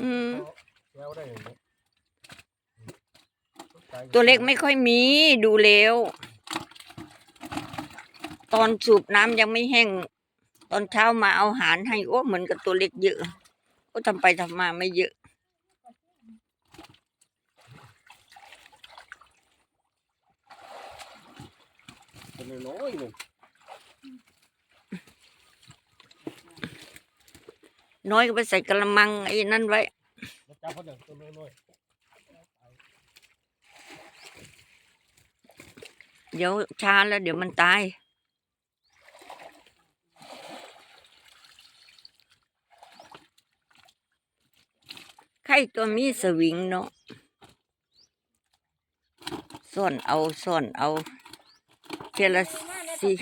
อืมแล้วได้อย่างนี้ตัวเล็กไม่ค่อยมีดูแล้ว ตอนสูบน้ำยังไม่แห้ง ตอนเช้ามาเอาอาหารให้โอ้เหมือนกับตัวเล็กเยอะก็ทำไปทำมาไม่เยอะ เป็นน้อยหนึ่ง น้อยก็ไปใส่กระมังไอ้นั่นไว้แล้วจับเขาหนึ่งตัวน้อยเดี๋ยวช้าแล้วเดี๋ยวมันตาย ไข่ตัวมีสวิงเนาะซ่อนเอาซ่อนเอาเทละสี่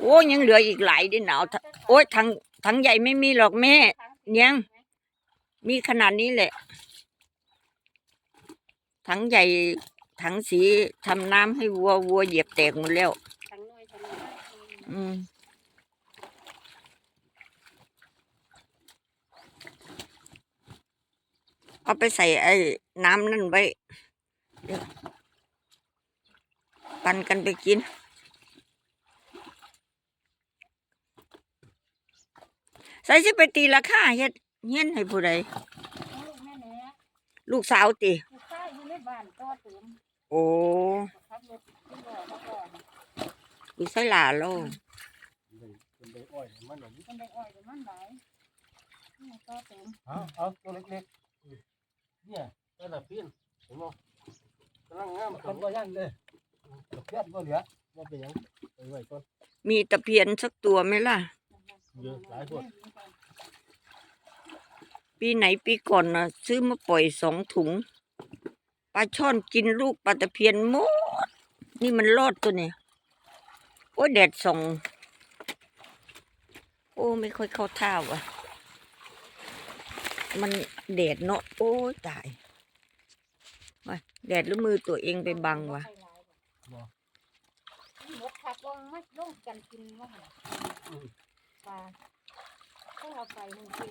โอ้ยังเหลืออีกหลายดิหนาวทะโอ้ยถังถังใหญ่ไม่มีหรอกแม่ ยัง มีขนาดนี้แหละ ถังใหญ่ถังสีทำน้ำให้วัววัวเหยียบแตกหมดแล้ว ทั้งน้อยทั้งน้อยอืม เอาไปใส่ไอ้น้ำนั่นไว้เดี๋ยวปันกันไปกิน ใส่สิไปตีราคาเฮ็ดเฮียนให้ผู้ใดลูกแม่แหน่ลูกสาวติลูกชายอยู่ในบ้านก็เติมโอ้ขับรถขึ้นบ่อมาก่อนลูกใส่หลาโลๆหนึ่งเป็นใบอ้อยมันอย่างนี้มันได้อ้อยกับมันหลายนี่ก็เติมเอาเอาตัวเล็กๆอืมเนี่ยแต่ละปีนเห็นมั้กำลังงามคนก็ย่างเลยตะเพียนก็เหลือว่าเป็นหยังไปไว้ต้นมีตะเพียนสักตัวไหมล่ะ เยอะหลายคนปีไหนปีก่อนนะซื้อมาปล่อยสองถุงปลาช่อนกินลูกปลาตะเพียนหมด นี่มันรอดตัวเนี่ยโอ้ยแดดส่องโอ้ไม่ค่อยเข้าท่าว่ะ มันแดดเนาะโอ้ยตายว่ะแดดหรือมือตัวเองไปบังวะหมดผักว่างไม่ลงกันกินว่าหั่น ปลาถ้าเราไปมันกิน